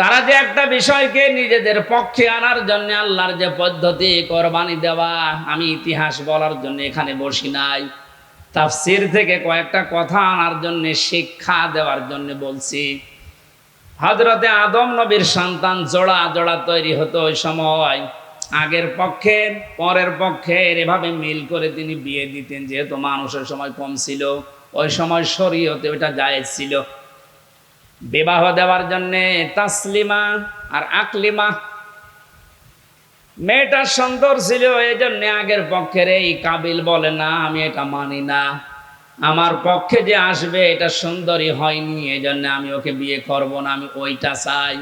তারা যে একটা বিষয়কে নিজেদের পক্ষে আনার জন্য আল্লাহর যে পদ্ধতি কোরবানি দেওয়া, আমি ইতিহাস বলার জন্য এখানে বসি নাই। তাফসির থেকে কয়েকটা কথা আনার জন্য, শিক্ষা দেওয়ার জন্য বলছি। হজরতে আদম নবীর সন্তান জোড়া জোড়া তৈরি হতো ওই সময়। আগের পক্ষে, পরের পক্ষে এভাবে মিল করে তিনি বিয়ে দিতেন, যেহেতু মানুষের সময় কম ছিল। ওই সময় শরীয়তে ওইটা জায়েজ ছিল। বিবাহ দেওয়ার জন্য তাসলিমা আর আকলিমা। মেয়েটা সুন্দর ছিল এই জন্য আগের পক্ষের এই কাবিল বলে, না, আমি এটা মানি না। আমার পক্ষে যে আসবে, এটা সুন্দরী হয়নি। এই জন্য আমি ওকে বিয়ে করব না, আমি ওইটা চাই।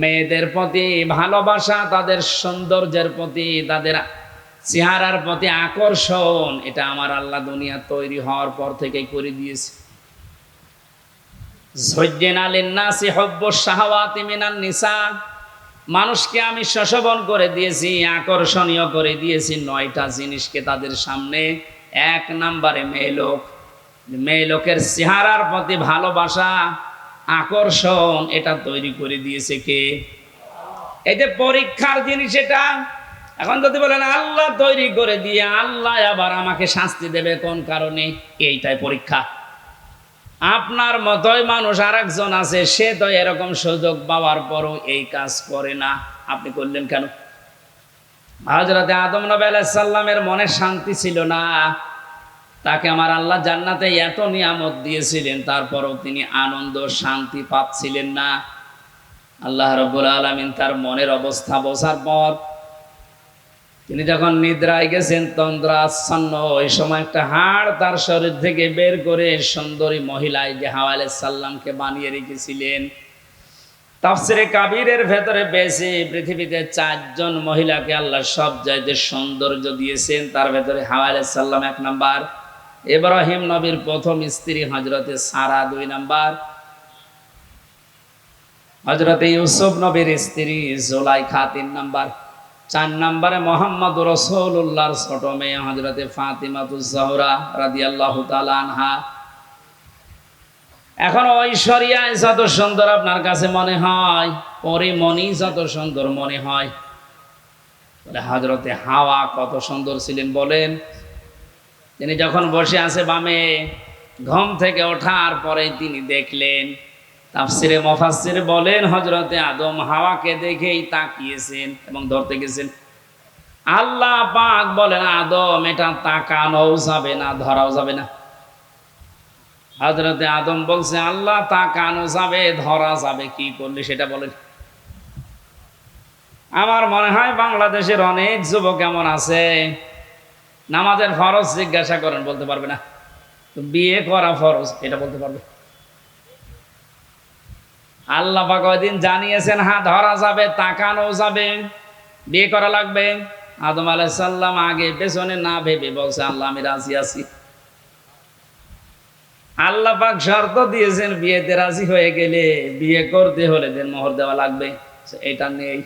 মেয়েদের প্রতি ভালোবাসা, তাদের সৌন্দর্যের প্রতি, তাদের চেহারার প্রতি আকর্ষণ, এটা আমার আল্লাহ দুনিয়া তৈরি হওয়ার পর থেকেই করে দিয়েছে। মানুষকে আমি শোষবন করে দিয়েছি, আকর্ষণীয় করে দিয়েছি নয়টা জিনিসকে তাদের সামনে। এক নাম্বারে মেয়ে লোক মেয়ে লোকের চেহারার প্রতি ভালোবাসা, আকর্ষণ, এটা তৈরি করে দিয়েছে কে? যে পরীক্ষার জিনিস এটা, এখন যদি বলেন আল্লাহ তৈরি করে দিয়ে আল্লাহ আবার আমাকে শাস্তি দেবে কোন কারণে? এইটাই পরীক্ষা। আপনার মতোই মানুষ আর একজন আছে, সে তো এরকম সুযোগ পাওয়ার পরও এই কাজ করে না। আপনি করলেন কেন? হজরতে আদম নবী সাল্লামের মনে শান্তি ছিল না। তাকে আমার আল্লাহ জান্নাতে এত নিয়ামত দিয়েছিলেন, তারপরও তিনি আনন্দ, শান্তি পাচ্ছিলেন না। আল্লাহ রব্বুল আলমিন তার মনের অবস্থা বোঝার পর তিনি যখন নিদ্রায় গেছেন, তন্দ্রাচ্ছন্ন, ওই সময় একটা হাড় তার শরীর থেকে বের করে সুন্দরী মহিলায় যে হাওয়ালে সাল্লামকে বানিয়ে রেখেছিলেন। তাফসিরে কাবিরের ভেতরে বেশি পৃথিবীতে চারজন মহিলাকে আল্লাহ সব চাইতে সৌন্দর্য দিয়েছেন, তার ভেতরে হাওয়ালে সাল্লাম এক নাম্বার। ইব্রাহিম নবীর প্রথম স্ত্রী হজরতে সারা দুই নাম্বার। হজরতে ইউসুফ নবীর স্ত্রী জোলাইখা তিন নাম্বার। চার নম্বরে মোহাম্মদ রসৌল্লাহর ছোট মেয়ে হজরতে ফাতিমাতুজহরা রাদি আল্লাহ আনহা। এখন ঐশ্বরিয়ায় যত সুন্দর আপনার কাছে মনে হয় পরে মনি যত সুন্দর মনে হয়। হজরতে হাওয়া কত সুন্দর ছিলেন বলেন। তিনি যখন বসে আছে বামে, ঘুম থেকে ওঠার পরে তিনি দেখলেন তাফসিরে মফাসির বলেন হজরতে আদম হাওয়াকে দেখেই তাকিয়েছেন এবং ধরতে গেছেন। আল্লাহ পাক বলেন, আদম, এটা তাকানো যাবে না, ধরাও যাবে না। হজরতে আদম বলছে, আল্লাহ, তাকানো যাবে, ধরা যাবে, কি করলে সেটা বলেন? আমার মনে হয় বাংলাদেশের অনেক যুবক এমন আছে, নামাজের ফরজ জিজ্ঞাসা করেন, বলতে পারবে না। বিয়ে করা ফরজ, এটা বলতে পারবে। আল্লাহ পাক দিন জানিয়েছেন হ্যাঁ ধরা যাবে, তাকানো যাবে, বিয়ে করা লাগবে। আদম আলাইসাল্লাম আগে পেছনে না ভেবে বলছে, আল্লাহ, আমি রাজি আছি। আল্লাহ পাক শর্ত দিয়েছেন, বিয়েতে রাজি হয়ে গেলে বিয়ে করতে হলে দেন মোহর দেওয়া লাগবে। এটা নেই।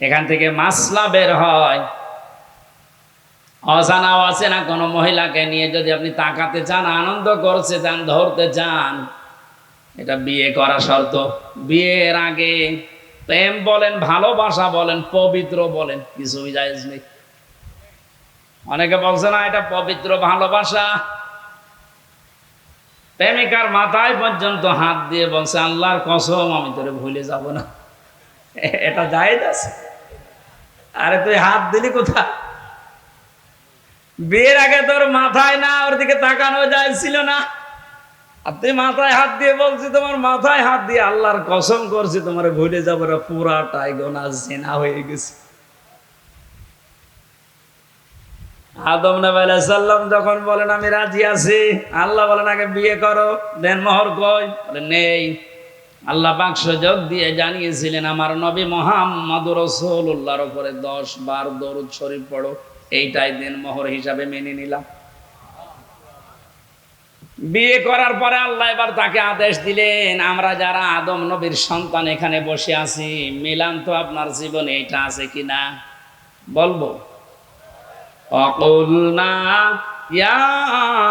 এখান থেকে মাসলা বের হয়। অজানাও আছে না কোনো মহিলাকে নিয়ে যদি আপনি তাকাতে চান, আনন্দ করছে চান, ধরতে চান এটা বিয়ে করা শর্ত। বিয়ের আগে প্রেম বলেন, ভালোবাসা বলেন, পবিত্র বলেন, কিছুই জায়েজ নেই। অনেকে বলছে, না, এটা পবিত্র ভালোবাসা। প্রেমিকার মাথায় পর্যন্ত হাত দিয়ে বলছে, আল্লাহর কসম, আমি তোরে ভুলে যাব না। এটা জায়েজ আছে? আরে তুই হাত দিলি কোথা বিয়ের আগে তোর মাথায় না, ওর দিকে তাকানো যায় ছিল না। আর তুই মাথায় হাত দিয়ে বলছি, তোমার মাথায় হাত দিয়ে আল্লাহর কসম করছি, তোমার ভুলে যাব রে, পুরাটাই গোনা জেনা হয়ে গেছে। আদম নবী সাল্লাম যখন বলেন, আমি রাজি আছি। আল্লাহ বলেন, আগে বিয়ে করো। দেন মোহর কই নেই। আল্লাহ পাক সুযোগ দিয়ে জানিয়েছিলেন, আমার নবী মোহাম্মদ রসুল্লাহর উপরে দশ বার দরুদ শরীফ পড়ো। এইটাই দেন মোহর হিসাবে মেনে নিলাম। বিয়ে করার পরে আল্লাহ এবার তাকে আদেশ দিলেন, আমরা যারা আদম নবীর সন্তান এখানে বসে আছি, মিলান তো আপনার জীবনে এটা আছে কিনা? বলব। অকুলনা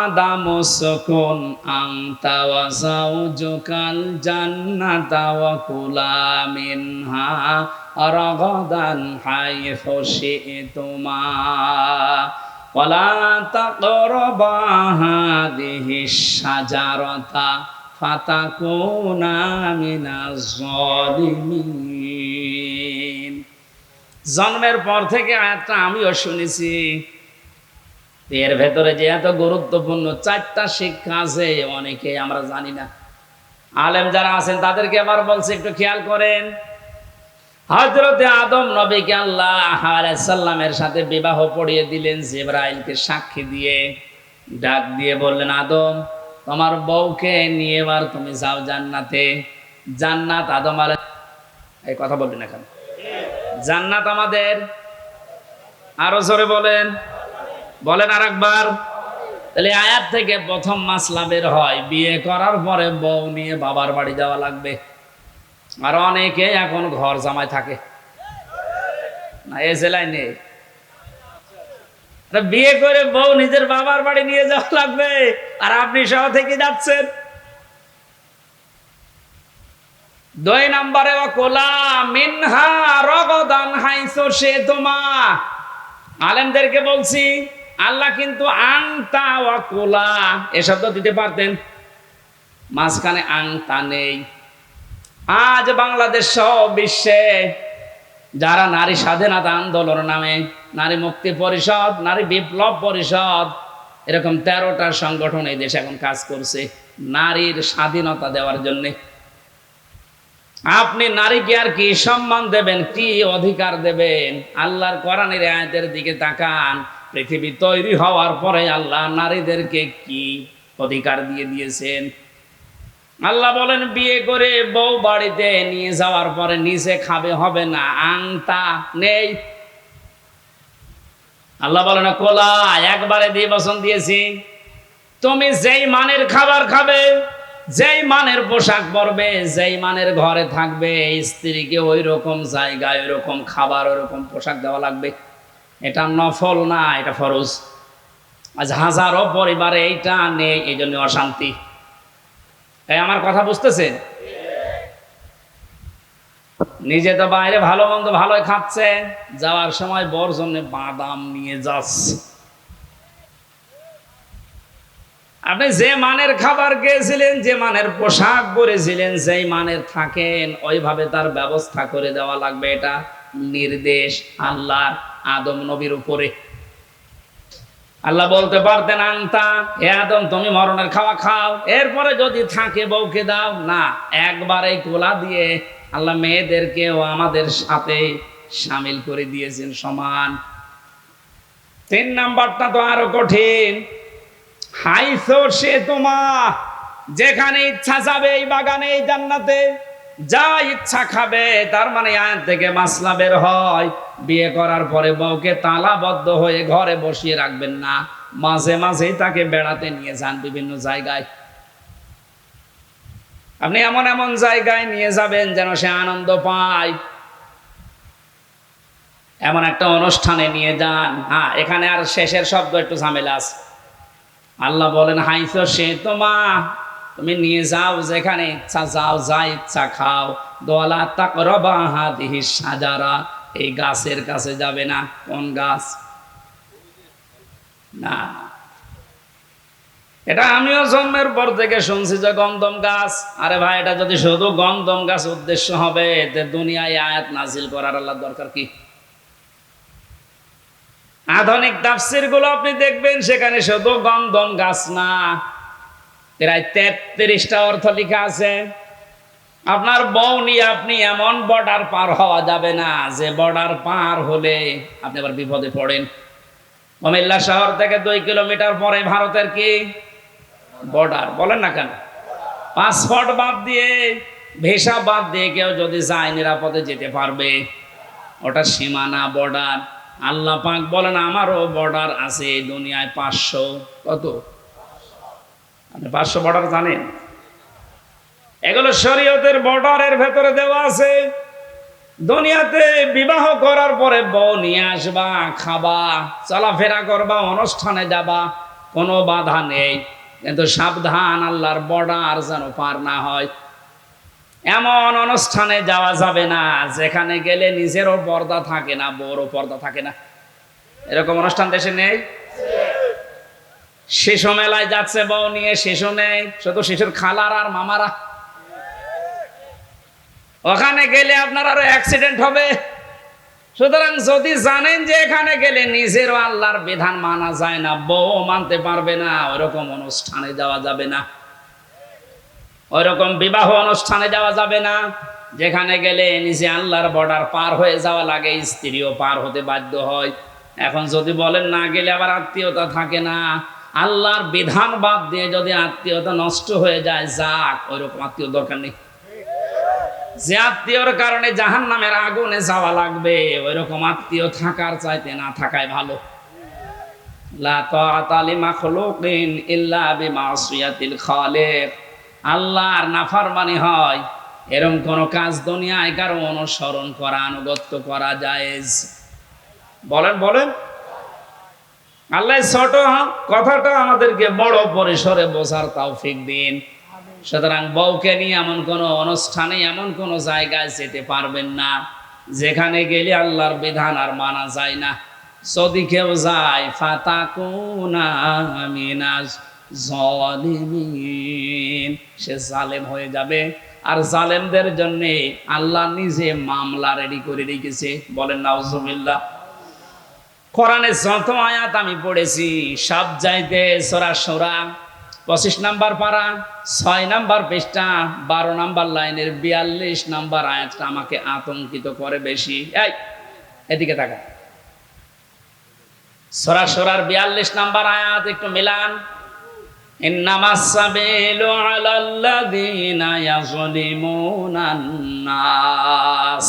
আদামু সুকুন আনতা ওয়া যাওজুকাল জান্নাতা ওয়া কুলা মিনহা রাগাদান হাইথু জন্মের পর থেকে আয়াতটা আমিও শুনেছি। এর ভেতরে যে এত গুরুত্বপূর্ণ চারটা শিক্ষা আছে, অনেকে আমরা জানি না। আলেম যারা আছেন, তাদেরকে আবার বলছে, একটু খেয়াল করেন। হজরতে আদম নবীকে আল্লাহ সাল্লামের সাথে বিবাহ পড়িয়ে দিলেন, জেব্রাইলকে সাক্ষী দিয়ে ডাক দিয়ে বললেন, আদম, তোমার বউকে নিয়ে এবার তুমি যাও জান্নাতে। জান্নাত আদম আলাই এই কথা বলবেন এখন। জান্নাত আমাদের আরও জোরে বলেন। বলেন আর একবার তাহলে আয়াত থেকে প্রথম মাসলা বের হয়, বিয়ে করার পরে বউ নিয়ে বাবার বাড়ি যাওয়া লাগবে। আর অনেকে এখন ঘর জামাই থাকে। না, এ জেলায় নেই। বিয়ে করে বউ নিজের বাবার বাড়ি নিয়ে যাওয়া লাগবে, আর আপনি সহ থেকে যাচ্ছেন। দুই নম্বরে কোলা মিনহা রগদান হাইসো সে তোমা। আলেমদেরকে বলছি, আল্লাহ কিন্তু আংতা ওয়া কোলা এ শব্দ দিতে পারতেন। মাঝখানে আংতা নেই। আজ বাংলাদেশ সহ বিশ্বে যারা নারী স্বাধীনতা আন্দোলন নামে, নারী মুক্তি পরিষদ, নারী বিপ্লব পরিষদ, এরকম তেরোটা সংগঠন এই দেশে এখন কাজ করছে নারীর স্বাধীনতা দেওয়ার জন্যে। আপনি নারীকে আর কি সম্মান দেবেন, কি অধিকার দেবেন? আল্লাহর কোরআনের আয়াতের দিকে তাকান, পৃথিবী তৈরি হওয়ার পরে আল্লাহ নারীদেরকে কি অধিকার দিয়ে দিয়েছেন? আল্লাহ বলেন, বিয়ে করে বউ বাড়িতে নিয়ে যাওয়ার পরে নিচে খাবে, হবে না। আংতা নেই। আল্লাহ বলে না কোলা, একবারে দিয়ে বসন দিয়েছি। তুমি যেই মানের খাবার খাবে, যেই মানের পোশাক পরবে, যেই মানের ঘরে থাকবে, স্ত্রীকে ওই রকম জায়গায় ওই রকম খাবার ওই রকম পোশাক দেওয়া লাগবে। এটা নফল না, এটা ফরজ। আজ হাজারো পরিবারে এইটা নেই এই জন্য অশান্তি। এই আমার কথা বুঝতেছেন? নিজে তো বাইরে ভালো মন্দ ভালোই খাচ্ছে, যাওয়ার সময় বর জন্য বাদাম নিয়ে যাচ্ছে আপনি যে মানের খাবার খেয়েছিলেন, যে মানের পোশাক পরেছিলেন, যেই মানের থাকেন, ওইভাবে তার ব্যবস্থা করে দেওয়া লাগবে এটা নির্দেশ আল্লাহর আদম নবীর উপরে। আল্লাহ বলতে পারতেন আংতা হে আদম, তুমি মরণের খাওয়া খাও। এরপরে যদি থাকে বউকে দাও। না, একবারে কোলা দিয়ে আল্লাহ মেয়েদেরকেও আমাদের সাথে সামিল করে দিয়েছেন সমান। তিন নাম্বারটা তো আরও কঠিন। হাইসো সে তোমা, যেখানে ইচ্ছা যাবে এই বাগানে, এই জান্নাতে। যা ইচ্ছা খাবে, তার মানে আয়াত থেকে মাসলা বের হয়। বিয়ে করার পরে বউকে তালাবদ্ধ হয়ে ঘরে বসিয়ে রাখবেন না। মাঝে মাঝেই তাকে বেড়াতে নিয়ে যান বিভিন্ন জায়গায়। আপনি এমন এমন জায়গায় নিয়ে যাবেন যেন সে আনন্দ পায়। এমন একটা অনুষ্ঠানে নিয়ে যান। হ্যাঁ এখানে আর শেষের শব্দ একটু ঝামেলা আছে। আল্লাহ বলেন হাইতো সে তোমা তুমি নিয়ে যাও যেখানে ইচ্ছা যাও যা ইচ্ছা খাও। দোয়ালা তাক রবা হাদিহি সাজারা। এই গাছের কাছে যাবে না। কোন গাছ? না। এটা আমিও জন্মের পর থেকে শুনছি যে গন্ধম গাছ। আরে ভাই, এটা যদি শুধু গন্ধম গাছ উদ্দেশ্য হবে, এতে দুনিয়ায় আয়াত নাজিল করার আল্লাহ দরকার কি? আধুনিক তাফসিরগুলো আপনি দেখবেন, সেখানে শুধু গন্ধম গাছ না। প্রায় তেত্রিশটা অর্থ লেখা আছে। আপনার বউ নিয়ে আপনি এমন বর্ডার পার হওয়া যাবে না যে বর্ডার পার হলে আপনি আবার বিপদে পড়েন। কুমিল্লা শহর থেকে দুই কিলোমিটার পরে ভারতের কি? বর্ডার বলেন না কেন? পাসপোর্ট বাদ দিয়ে ভিসা বাদ দিয়ে কেউ যদি যায় নিরাপদে যেতে পারবে। ওটা সীমানা বর্ডার আল্লাহ পাক বলেন, আমারও বর্ডার আছে দুনিয়ায় পাঁচশো। কত? পাঁচশো বর্ডার জানেন এগুলো শরীয়তের বর্ডারের ভেতরে দেওয়া আছে। দুনিয়াতে বিবাহ করার পরে বউ নিয়ে আসবা, খাবা, চলাফেরা করবা, অনুষ্ঠানে যাবা, কোনো বাধা নেই। কিন্তু সাবধান, আল্লাহর বর্ডার যেন পার না হয়। এমন অনুষ্ঠানে যাওয়া যাবে না, যেখানে গেলে নিজেরও পর্দা থাকে না বড় পর্দা থাকে না। এরকম অনুষ্ঠান দেশে নেই? শিশু মেলায় যাচ্ছে বউ নিয়ে শিশু নেই। শুধু শিশুর খালার আর মামারা। ওখানে গেলে আপনার আরও অ্যাক্সিডেন্ট হবে। সুতরাং যদি জানেন যে এখানে গেলে নিজেরও আল্লাহর বিধান মানা যায় না, বউ মানতে পারবে না ওইরকম অনুষ্ঠানে যাওয়া যাবে না। ওইরকম বিবাহ অনুষ্ঠানে যাওয়া যাবে না। যেখানে গেলে নিজে আল্লাহর বর্ডার পার হয়ে যাওয়া লাগে, স্ত্রীও পার হতে বাধ্য হয়। এখন যদি বলেন না গেলে আবার আত্মীয়তা থাকে না। আল্লাহর বিধান বাদ দিয়ে যদি আত্মীয়তা নষ্ট হয়ে যায়, যাক, ওইরকম আত্মীয় দরকার নেই। যে আত্মীয়র কারণে জাহান নামের আগুনে যাওয়া লাগবে ওই রকম আত্মীয় থাকার চাইতে না থাকাই ভালো। আল্লাহর হয় এরকম কোন কাজ দুনিয়ায় কারও অনুসরণ করা, আনুগত্য করা জায়েজ। বলেন বলেন। আল্লাহ ছোট কথাটা আমাদেরকে বড় পরিসরে বোঝার তৌফিক দিন। সুতরাং বউকে নিয়ে এমন কোন অনুষ্ঠানে এমন কোন জায়গায় যেতে পারবেন না যেখানে গেলে আল্লাহর বিধান আর মানা যায় না। যদি কেউ যায় জলিমিন সে জালেম হয়ে যাবে। আর জালেমদের জন্য আল্লাহ নিজে মামলা রেডি করে রেখেছে। বলেন নাউজুবিল্লাহ। কোরআনের যত আয়াত আমি পড়েছি, সব যাইতে সরা সোরা। পঁচিশ নাম্বার পারা, ছয় নাম্বার পৃষ্ঠা, বারো নাম্বার লাইনের বিয়াল্লিশ নাম্বার আয়াতটা আমাকে আতঙ্কিত করে বেশি। এই, এদিকে থাকা সরা সরার বিয়াল্লিশ নাম্বার আয়াত, একটু মিলান। ইন্নামাসাবিলু আলাল্লাযীনা ইয়াযলিমুনান নাস।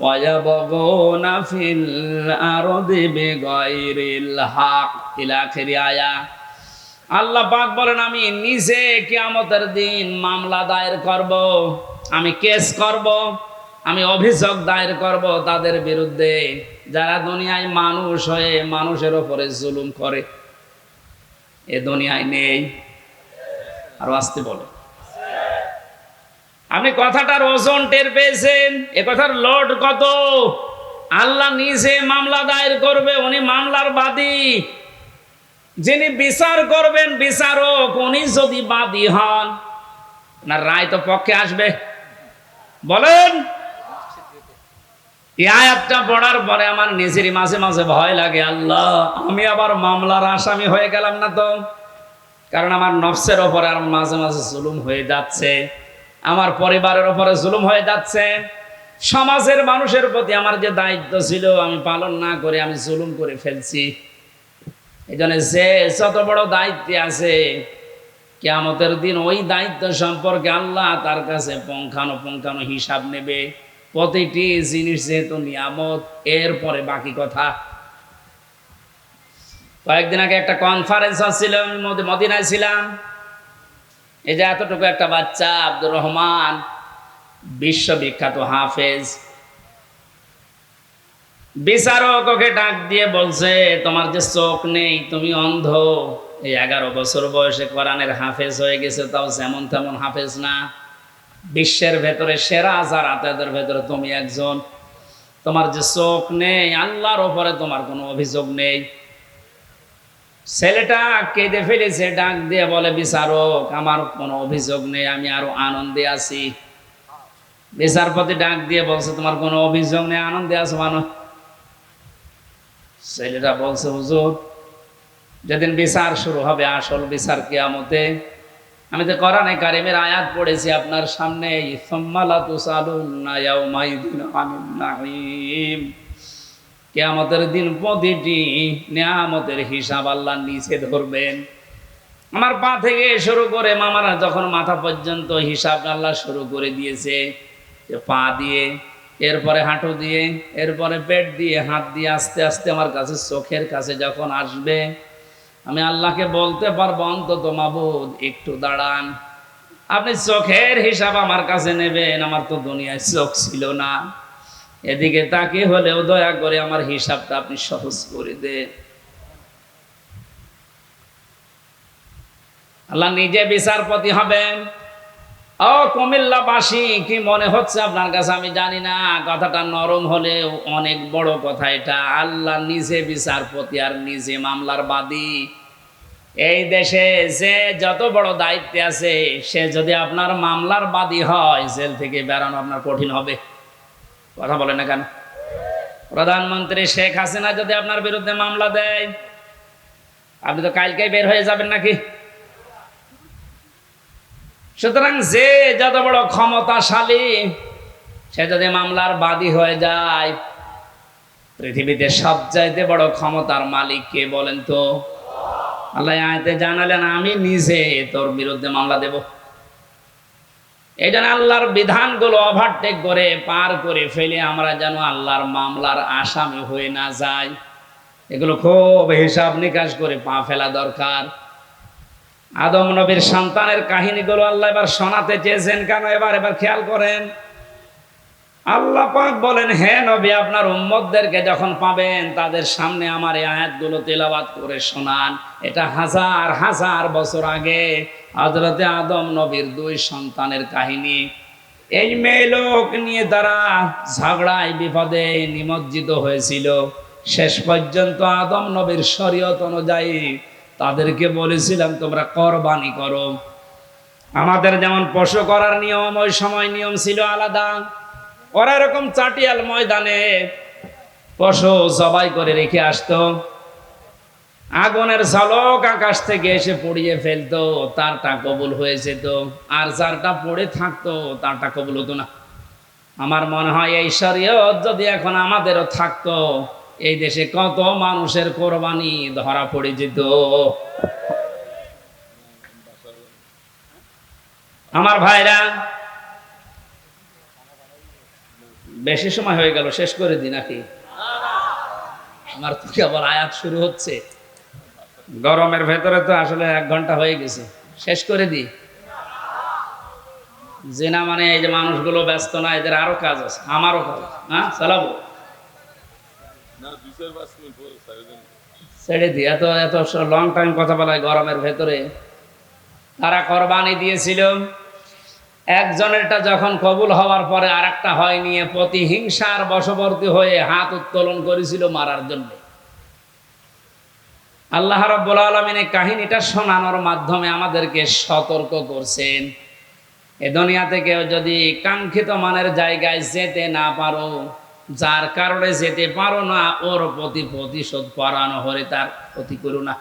ويبغون في الأرض بغير الحق إلى آخر آية আল্লাহ পাক বলেন আমি নিজে কিয়ামতের দিন মামলা দায়ের করব আমি কেস করব আমি অভিযোগ দায়ের করব তাদের বিরুদ্ধে যারা দুনিয়ায় মানুষ হয়ে মানুষের ওপরে জুলুম করে এ দুনিয়ায় নেই আর আসতে বলে আপনি কথাটার ওজন টের পেয়েছেন? এ কথার লোড কত? আল্লাহ নিজে মামলা দায়ের করবে, উনি মামলার বাদী। যিনি বিচার করবেন, বিচারক, উনি যদি বাদী হন না রায় তো পক্ষে আসবে। বলেন, এই আয়াতটা পড়ার পরে আমার নিজেরই মাঝে মাঝে ভয় লাগে, আল্লাহ, আমি আবার মামলার আসামি হয়ে গেলাম না তো? কারণ আমার নফসের ওপরে আর মাঝে মাঝে জুলুম হয়ে যাচ্ছে। আমার পরিবারের ওপরে জুলুম হয়ে যাচ্ছে। সমাজের মানুষের প্রতি আমার যে দায়িত্ব ছিল, আমি পালন না করে আমি জুলুম করে ফেলছি। এই জন্য যে যত বড় দায়িত্বে আছে, কেয়ামতের দিন ওই দায়িত্ব সম্পর্কে আল্লাহ তার কাছে পঙ্খানো পঙ্খানো হিসাব নেবে। প্রতিটি জিনিস যেহেতু নিয়ামত, এরপরে বাকি কথা। কয়েকদিন আগে একটা কনফারেন্স হচ্ছিল মদিনায় ছিলাম। এই যে এতটুকু একটা বাচ্চা, আব্দুর রহমান, বিশ্ববিখ্যাত হাফেজ। বিচারক ওকে ডাক দিয়ে বলছে, তোমার যে চোখ নেই, তুমি অন্ধ। এই এগারো বছর বয়সে কোরআনের হাফেজ হয়ে গেছে, তাও যেমন তেমন হাফেজ না। বিশ্বের ভেতরে সেরা যারা তাদের ভেতরে তুমি একজন। তোমার যে চোখ নেই, আল্লাহর ওপরে তোমার কোনো অভিযোগ নেই। ছেলেটা কেঁদে ফেলেছে, ডাক দিয়ে বলে, বিচারক, আমার কোনো অভিযোগ নেই, আমি আরও আনন্দে আছি। বিচারপতি ডাক দিয়ে বলছে, তোমার কোনো অভিযোগ নেই, আনন্দে আছো মানুষ ছেলেটা বলছে, হুজুর, যেদিন বিচার শুরু হবে, আসল বিচার কিয়ামতে, আমি তো কোরআনে কারিমের আয়াত পড়েছি, আপনার সামনে ইসম্মালা তুসালুন্না ইয়াউমাইদিন আনিন নাঈম। কেয়ামতের দিন প্রতিটি নিয়ামতের হিসাব আল্লাহ নিচে ধরবেন। আমার পা থেকে শুরু করে মামারা যখন মাথা পর্যন্ত হিসাব আল্লাহ শুরু করে দিয়েছে, যে পা দিয়ে, এরপরে হাঁটু দিয়ে, এরপরে পেট দিয়ে, হাত দিয়ে আস্তে আস্তে আমার কাছে চোখের কাছে যখন আসবে, আমি আল্লাহকে বলতে পারব, অন্তত মাবুদ, একটু দাঁড়ান। আপনি চোখের হিসাব আমার কাছে নেবেন, আমার তো দুনিয়ায় চোখ ছিল না। এদিকে তাকে হলেও দয়া করে আমার হিসাবটা আপনি সহজ করে দেন। আল্লাহ নিজে বিচারপতি হবেন। ও কুমিল্লাবাসী, কি মনে হচ্ছে আপনার কাছে? আমি জানি না, কথাটা নরম হলেও অনেক বড় কথা এটা। আল্লাহ নিজে বিচারপতি আর নিজে মামলার বাদী। এই দেশে যে যত বড় দায়িত্বে আছে, সে যদি আপনার মামলার বাদী হয়, জেল থেকে বেরানো আপনার কঠিন হবে। কথা বলে না কেন? প্রধানমন্ত্রী শেখ হাসিনা যদি আপনার বিরুদ্ধে মামলা দেয়, আপনি তো কালকেই বের হয়ে যাবেন নাকি? সুতরাং যে যত বড় ক্ষমতাশালী, সে যদি মামলার বাদী হয়ে যায়, পৃথিবীতে সবচাইতে বড় ক্ষমতার মালিক কে বলেন তো? আল্লাহ আয়তে জানালেন, আমি নিজে তোর বিরুদ্ধে মামলা দেব। এই জন্য আল্লাহর বিধানগুলো ওভারটেক করে, পার করে ফেলে আমরা যেন আল্লাহর মামলার আসামি হয়ে না যাই। এগুলো খুব হিসাব নিকাশ করে পা ফেলা দরকার। আদম নবীর সন্তানের কাহিনীগুলো আল্লাহ এবার শোনাতে চেয়েছেন কেন? এবার এবার খেয়াল করেন। আল্লাহ পাক বলেন, হে নবী, আপনার উম্মতদেরকে যখন পাবেন, তাদের সামনে আমার এই আয়াতগুলো তেলাওয়াত করে শোনান। এটা হাজার হাজার বছর আগে হজরতে আদম নবীর দুই সন্তানের কাহিনী। এই মেয়ে লোক নিয়ে তারা ঝগড়ায়, বিপদে নিমজ্জিত হয়েছিল। শেষ পর্যন্ত আদম নবীর শরীয়ত অনুযায়ী তাদেরকে বলেছিলাম, তোমরা কোরবানি করো। আমাদের যেমন পশু করার নিয়ম, ওই সময় নিয়ম ছিল আলাদা। ওরা এরকম চাটিয়াল ময়দানে পশু জবাই করে রেখে আসতো। আগুনের ঝলক আকাশ থেকে এসে পড়িয়ে ফেলতো, তারটা কবুল হয়ে যেত। আর যারটা পড়ে থাকতো, তারটা কবুল হতো না। আমার মনে হয় এই শরীয়ত যদি এখন আমাদেরও থাকতো, এই দেশে কত মানুষের কোরবানি ধরা পড়ে যেত। আমার ভাইরা বেশি সময় হয়ে গেল শেষ করে দি নাকি? আমার তো কেবল আয়াত শুরু হচ্ছে। গরমের ভেতরে তো আসলে এক ঘণ্টা হয়ে গেছে। শেষ করে দি যে না মানে এই যে মানুষগুলো ব্যস্ত না এদের আরও কাজ আছে। আমারও কাজ হ্যাঁ? চালাবো ছেড়ে দি এত এত লং টাইম কথা বলায় গরমের ভেতরে। তারা কোরবানি দিয়েছিল। একজনেরটা যখন কবুল হওয়ার পরে আর একটা হয় নিয়ে প্রতিহিংসার বশবর্তী হয়ে হাত উত্তোলন করেছিল মারার জন্য। আল্লাহ রব্বুল আলমিনের কাহিনীটা শোনানোর মাধ্যমে আমাদেরকে সতর্ক করছেন। এ দুনিয়া থেকে যদি কাঙ্ক্ষিত মানের জায়গায় যেতে না পারো, যার কারণে যেতে পারো না, ওর প্রতি প্রতিশোধ পরানো হলে তার ক্ষতি করো না।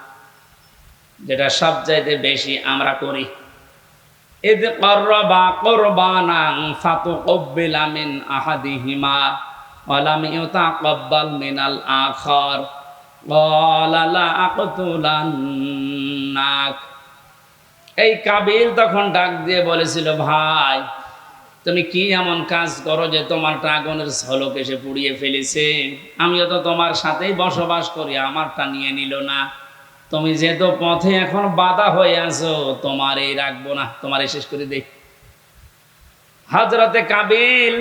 যেটা সবচাইতে বেশি আমরা করি। إذ قربا قربانا فتقبل من أحدهما ولم يتقبل من الآخر قال لأقتلنك এই কাবিল তখন ডাক দিয়ে বলেছিল ভাই তুমি কি এমন কাজ করো যে তোমার আগুনের ঝলক এসে পুড়িয়ে ফেলেছে আমিও তো তোমার সাথেই বসবাস করি আমারটা নিয়ে নিল না তুমি যেহেতু পথে এখন বাধা হয়ে আছো তোমার এই রাখব না তোমার শেষ করে দেই। হজরতে কাবিল,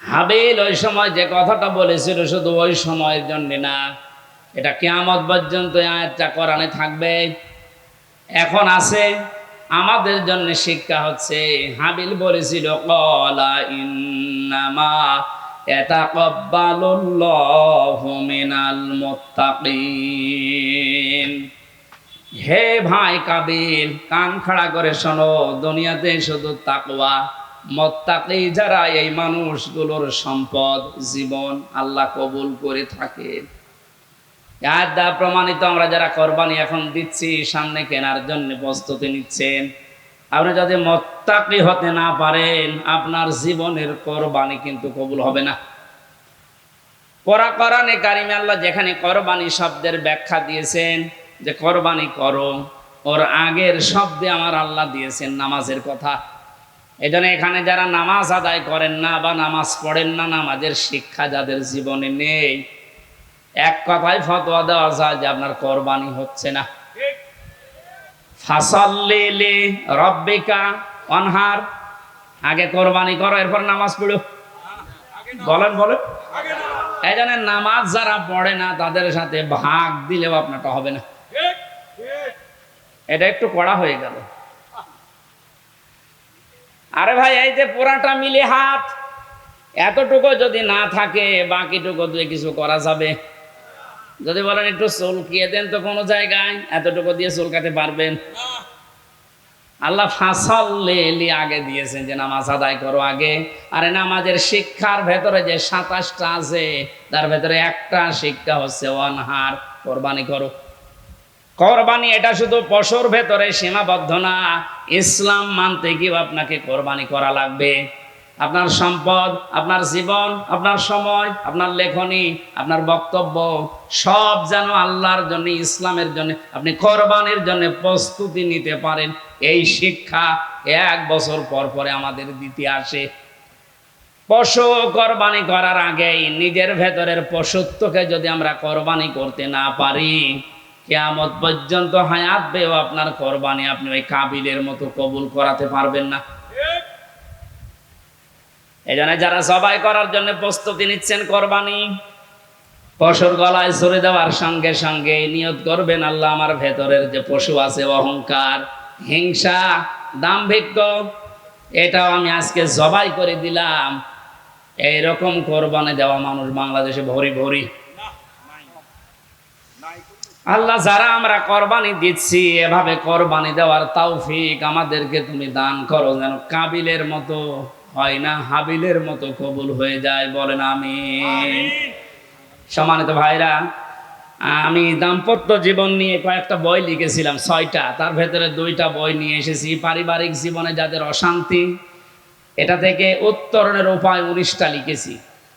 হাবিল ওই সময় যে কথাটা বলেছিল, শুধু ওই সময়ের জন্য না, এটা কেয়ামত পর্যন্ত আয়াতটা কোরআনে থাকবে। এখন আছে, আমাদের জন্য শিক্ষা হচ্ছে, হাবিল বলেছিল, কলা ইন্নামা হে ভাই কাবিল, কান খাড়া করে শোনো, দুনিয়াতে শুধু তাকওয়া। মত্তাকি যারা এই মানুষগুলোর সম্পদ, জীবন আল্লাহ কবুল করে থাকে। প্রমাণিত আমরা যারা কোরবানি এখন দিচ্ছি, সামনে কেনার জন্য প্রস্তুতি নিচ্ছেন। আপনি যদি মত্তাকি হতে না পারেন, আপনার জীবনের কোরবানি কিন্তু কবুল হবে না। পরা কোরআনে কারিমে আল্লাহ যেখানে কোরবানি শব্দের ব্যাখ্যা দিয়েছেন, যে কোরবানি করো, ওর আগের শব্দে আমার আল্লাহ দিয়েছেন নামাজের কথা। এই জন্য এখানে যারা নামাজ আদায় করেন না বা নামাজ পড়েন না, নামাজের শিক্ষা যাদের জীবনে নেই, এক কথায় ফতোয়া দেওয়া যায় যে আপনার কোরবানি হচ্ছে না। ফাসাল্লিলি রব্বিকা অনহার। আগে কোরবানি করো, এরপর নামাজ পড়ো। বলেন বলেন। এই জন্য নামাজ যারা পড়ে না, তাদের সাথে ভাগ দিলেও আপনারটা হবে না। এটা একটু কড়া হয়ে গেল। আরে ভাই, এই যে পুরাটা মিলে হাত, এতটুকু যদি না থাকে, বাকিটুকু দিয়ে কিছু করা যাবে। যদি বলেন একটু চুলকিয়ে দেন তো কোনো জায়গায়, এতটুকু দিয়ে চুলকাতে পারবেন। আল্লাহ ফাঁসাল্লি আগে দিয়েছেন যে নামাজ আদায় করো আগে। আরে নামাজের শিক্ষার ভেতরে যে সাতাশটা আছে, তার ভেতরে একটা শিক্ষা হচ্ছে ওয়ানহার কোরবানি করো। কোরবানি এটা শুধু পশুর ভেতরে সীমাবদ্ধ না, ইসলাম মানতে গিয়েও আপনাকে কোরবানি করা লাগবে। আপনার সম্পদ, আপনার জীবন, আপনার সময়, আপনার লেখনী, আপনার বক্তব্য, সব যেন আল্লাহর জন্য, ইসলামের জন্য, আপনি কোরবানির জন্য প্রস্তুতি নিতে পারেন। এই শিক্ষা এক বছর পর পরে আমাদের দিতে আসে। পশু কোরবানি করার আগেই নিজের ভেতরের পশুত্বকে যদি আমরা কোরবানি করতে না পারি, কেয়ামত পর্যন্ত হায়াত পেয়েও আপনার কোরবানি আপনি ওই কাবিলের মতো কবুল করাতে পারবেন না। এই জন্য যারা সবাই করার জন্য প্রস্তুতি নিচ্ছেন কোরবানি, পশুর গলায় ছুরি দেওয়ার সঙ্গে সঙ্গে নিয়ত করবেন, আল্লাহ আমার ভেতরের যে পশু আছে, অহংকার, হিংসা, দাম্ভিক্য, এটাও আমি আজকে জবাই করে দিলাম। এইরকম কোরবানি দেওয়া মানুষ বাংলাদেশে ভরি ভরি। আল্লাহ যারা আমরা কোরবানি দিচ্ছি, এভাবে কোরবানি দেওয়ার তৌফিক আমাদেরকে তুমি দান করো, যেন কাবিলের মতো হয় না হাবিলের মতো কবুল হয়ে যায় বলেন আমি সম্মানিত ভাইরা আমি দাম্পত্য জীবন নিয়ে কয়েকটা বই লিখেছিলাম ছয়টা। তার ভেতরে দুইটা বই নিয়ে এসেছি পারিবারিক জীবনে যাদের অশান্তি এটা থেকে উত্তরণের উপায় উনিশটা লিখেছি।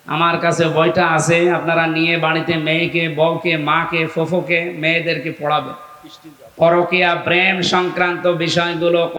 আমার কাছে বইটা আছে আপনারা নিয়ে বাড়িতে মেয়েকে বউকে মাকে ফোফোকে মেয়েদেরকে পড়াবে পরকিয়া প্রেম সংক্রান্ত বিষয়গুলো